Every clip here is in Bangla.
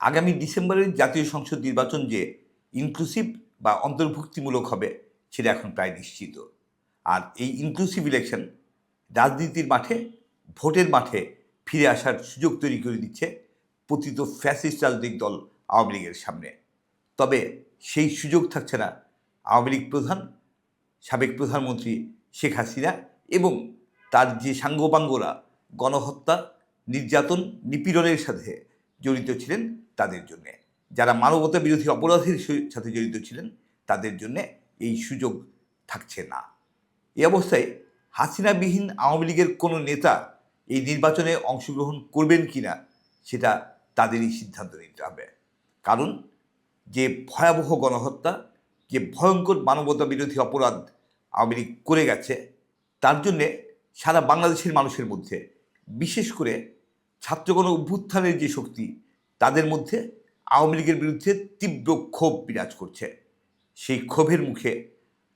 আগামী ডিসেম্বরের জাতীয় সংসদ নির্বাচন যে ইনক্লুসিভ বা অন্তর্ভুক্তিমূলক হবে, সেটা এখন প্রায় নিশ্চিত। আর এই ইনক্লুসিভ ইলেকশন রাজনীতির মাঠে, ভোটের মাঠে ফিরে আসার সুযোগ তৈরি করে দিচ্ছে পতিত ফ্যাসিস্ট রাজনৈতিক দল আওয়ামী লীগের সামনে। তবে সেই সুযোগ থাকছে না আওয়ামী লীগ প্রধান, সাবেক প্রধানমন্ত্রী শেখ হাসিনা এবং তার যে সাঙ্গপাঙ্গরা গণহত্যা, নির্যাতন, নিপীড়নের সাথে জড়িত ছিলেন তাদের জন্যে। যারা মানবতা বিরোধী অপরাধের সাথে জড়িত ছিলেন, তাদের জন্যে এই সুযোগ থাকছে না। এই অবস্থায় হাসিনাবিহীন আওয়ামী লীগের কোনো নেতা এই নির্বাচনে অংশগ্রহণ করবেন কি না সেটা তাদেরই সিদ্ধান্ত নিতে হবে। কারণ যে ভয়াবহ গণহত্যা, যে ভয়ঙ্কর মানবতা বিরোধী অপরাধ আওয়ামী লীগ করে গেছে, তার জন্যে সারা বাংলাদেশের মানুষের মধ্যে বিশেষ করে ছাত্রগণ অভ্যুত্থানের যে শক্তি তাদের মধ্যে আওয়ামী লীগের বিরুদ্ধে তীব্র ক্ষোভ বিরাজ করছে। সেই ক্ষোভের মুখে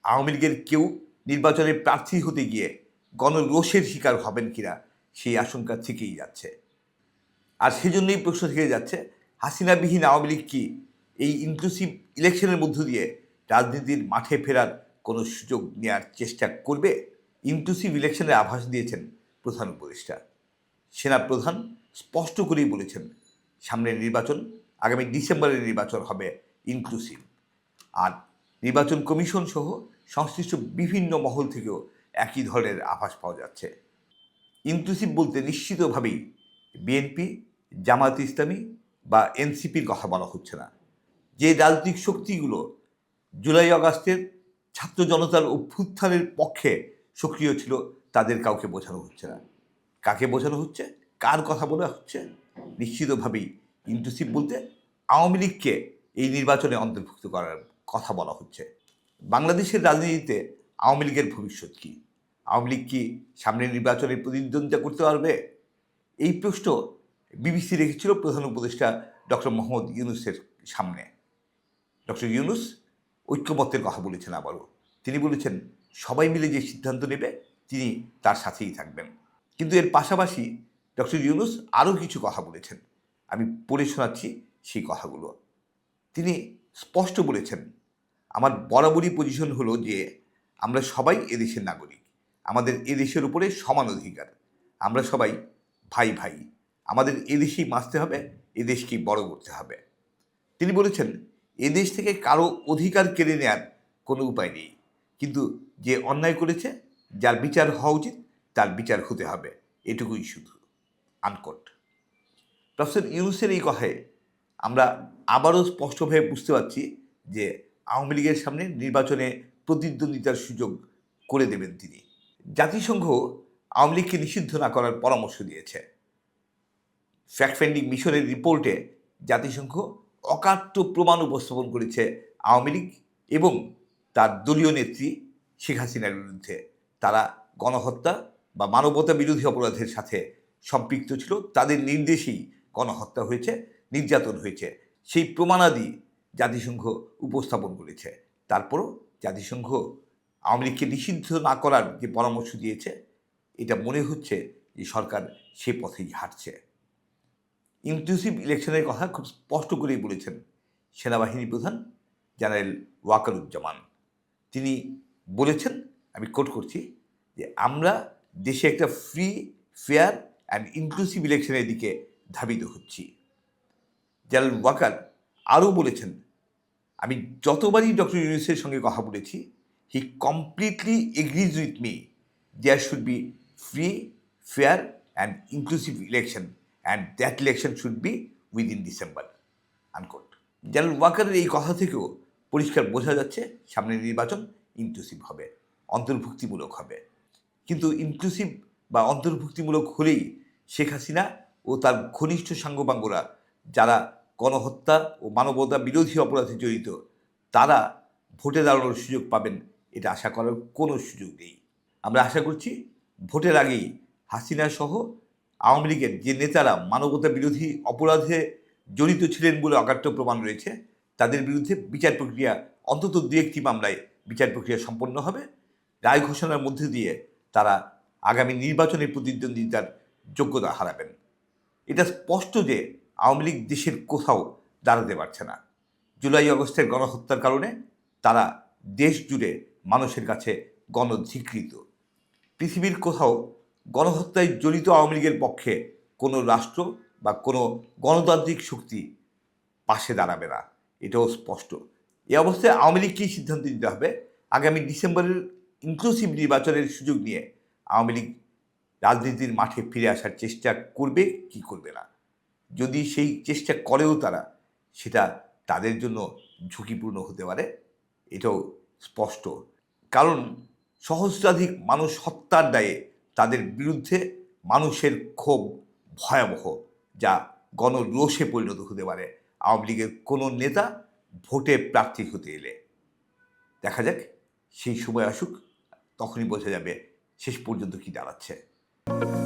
আওয়ামী লীগের কেউ নির্বাচনে প্রার্থী হতে গিয়ে গণরোষের শিকার হবেন কিনা সেই আশঙ্কা থেকেই যাচ্ছে। আর সেজন্যই প্রশ্ন থেকে যাচ্ছে, হাসিনাবিহীন আওয়ামী লীগ কি এই ইনক্লুসিভ ইলেকশনের মধ্য দিয়ে রাজনীতির মাঠে ফেরার কোনো সুযোগ নেওয়ার চেষ্টা করবে? ইনক্লুসিভ ইলেকশনের আভাস দিয়েছেন প্রধান উপদেষ্টা। সেনা প্রধান স্পষ্ট করেই বলেছেন সামনের নির্বাচন, আগামী ডিসেম্বরের নির্বাচন হবে ইনক্লুসিভ আর নির্বাচন কমিশন সহ সংশ্লিষ্ট বিভিন্ন মহল থেকেও একই ধরনের আভাস পাওয়া যাচ্ছে। ইনক্লুসিভ বলতে নিশ্চিতভাবেই বিএনপি জামায়াত ইসলামী বা এনসিপির কথা বলা হচ্ছে না। যে রাজনৈতিক শক্তিগুলো জুলাই আগস্টের ছাত্র জনতার অভ্যুত্থানের পক্ষে সক্রিয় ছিল, তাদের কাউকে বোঝানো হচ্ছে না। কাকে বোঝানো হচ্ছে? কার কথা বলা হচ্ছে? নিশ্চিতভাবেই ইনক্লুসিভ বলতে আওয়ামী লীগকে এই নির্বাচনে অন্তর্ভুক্ত করার কথা বলা হচ্ছে। বাংলাদেশের রাজনীতিতে আওয়ামী লীগের ভবিষ্যৎ কী? আওয়ামী লীগ কি সামনের নির্বাচনে প্রতিদ্বন্দ্বিতা করতে পারবে? এই প্রশ্ন বিবিসি রেখেছিল প্রধান উপদেষ্টা ডক্টর মোহাম্মদ ইউনুসের সামনে। ডক্টর ইউনুস ঐক্যমত্যের কথা বলেছেন আবারও। তিনি বলেছেন, সবাই মিলে যে সিদ্ধান্ত নেবে, তিনি তার সাথেই থাকবেন। কিন্তু এর পাশাপাশি ডক্টর ইউনুস আরও কিছু কথা বলেছেন। আমি পড়ে শোনাচ্ছি সেই কথাগুলো। তিনি স্পষ্ট বলেছেন, আমার বরাবরই পজিশন হলো যে আমরা সবাই এদেশের নাগরিক। আমাদের এদেশের উপরে সমান অধিকার। আমরা সবাই ভাই ভাই। আমাদের এদেশেই বাঁচতে হবে, এদেশকেই বড় করতে হবে। তিনি বলেছেন, এদেশ থেকে কারও অধিকার কেড়ে নেয়ার কোনো উপায় নেই। কিন্তু যে অন্যায় করেছে, যার বিচার হওয়া উচিত, তার বিচার হতে হবে। এটুকুই শুধু। আনকট। প্রফেসর ইউনুসের এই কথায় আমরা আবারও স্পষ্টভাবে বুঝতে পারছি যে আওয়ামী লীগের সামনে নির্বাচনে প্রতিদ্বন্দ্বিতার সুযোগ করে দেবেন তিনি। জাতিসংঘ আওয়ামী লীগকে নিষিদ্ধ না করার পরামর্শ দিয়েছে। ফ্যাক্ট ফাইন্ডিং মিশনের রিপোর্টে জাতিসংঘ অকাট্য প্রমাণ উপস্থাপন করেছে আওয়ামী লীগ এবং তার দলীয় নেত্রী শেখ হাসিনার বিরুদ্ধে। তারা গণহত্যা বা মানবতা বিরোধী অপরাধের সাথে সম্পৃক্ত ছিল, তাদের নির্দেশেই গণহত্যা হয়েছে, নির্যাতন হয়েছে। সেই প্রমাণাদি জাতিসংঘ উপস্থাপন করেছে। তারপরও জাতিসংঘ আওয়ামী লীগকে নিষিদ্ধ না করার যে পরামর্শ দিয়েছে, এটা মনে হচ্ছে যে সরকার সে পথেই হাঁটছে। ইনক্লুসিভ ইলেকশনের কথা খুব স্পষ্ট করেই বলেছেন সেনাবাহিনী প্রধান জেনারেল ওয়াকারুজ্জামান। তিনি বলেছেন, আমি কোট করছি, যে আমরা দেশে একটা ফ্রি ফেয়ার অ্যান্ড ইনক্লুসিভ ইলেকশনের দিকে ধাবিত হচ্ছি। জেনারেল ওয়াকার আরও বলেছেন, আমি যতবারই ডক্টর ইউনুসের সঙ্গে কথা বলেছি he completely agrees with me there should be free fair and inclusive election and that election should be within December unquote general ওয়াকারের এই কথা থেকেও পরিষ্কার বোঝা যাচ্ছে, সামনের নির্বাচন ইনক্লুসিভ হবে, অন্তর্ভুক্তিমূলক হবে। কিন্তু ইনক্লুসিভ বা অন্তর্ভুক্তিমূলক হলেই শেখ হাসিনা ও তার ঘনিষ্ঠ সাঙ্গপাঙ্গরা যারা গণহত্যা ও মানবতা বিরোধী অপরাধে জড়িত, তারা ভোটে দাঁড়ানোর সুযোগ পাবেন এটা আশা করার কোনো সুযোগ নেই। আমরা আশা করছি ভোটের আগেই হাসিনা সহ আওয়ামী লীগের যে নেতারা মানবতা বিরোধী অপরাধে জড়িত ছিলেন বলে অকাট্য প্রমাণ রয়েছে, তাদের বিরুদ্ধে বিচার প্রক্রিয়া অন্তত দু একটি মামলায় বিচার প্রক্রিয়া সম্পন্ন হবে। রায় ঘোষণার মধ্যে দিয়ে তারা আগামী নির্বাচনে প্রতিদ্বন্দ্বিতার যোগ্যতা হারাবেন। এটা স্পষ্ট যে আওয়ামী লীগ দেশের কোথাও দাঁড়াতে পারছে না। জুলাই আগস্টের গণহত্যার কারণে তারা দেশ জুড়ে মানুষের কাছে গণধিকৃত। পৃথিবীর কোথাও গণহত্যায় জড়িত আওয়ামী লীগের পক্ষে কোনো রাষ্ট্র বা কোনো গণতান্ত্রিক শক্তি পাশে দাঁড়াবে না। এটাও স্পষ্ট। এ অবস্থায় আওয়ামী লীগ কী সিদ্ধান্ত নিতে হবে? আগামী ডিসেম্বরের ইনক্লুসিভ নির্বাচনের সুযোগ নিয়ে আওয়ামী লীগ রাজনীতির মাঠে ফিরে আসার চেষ্টা করবে, কি করবে না? যদি সেই চেষ্টা করেও তারা, সেটা তাদের জন্য ঝুঁকিপূর্ণ হতে পারে, এটাও স্পষ্ট। কারণ সহস্রাধিক মানুষ হত্যার দায়ে তাদের বিরুদ্ধে মানুষের ক্ষোভ ভয়াবহ, যা গণরোষে পরিণত হতে পারে। আওয়ামী লীগের কোনো নেতা ভোটে প্রার্থী হতে এলে। দেখা যাক, সেই সময় আসুক, তখনই বোঝা যাবে শেষ পর্যন্ত কি দাঁড়াচ্ছে। you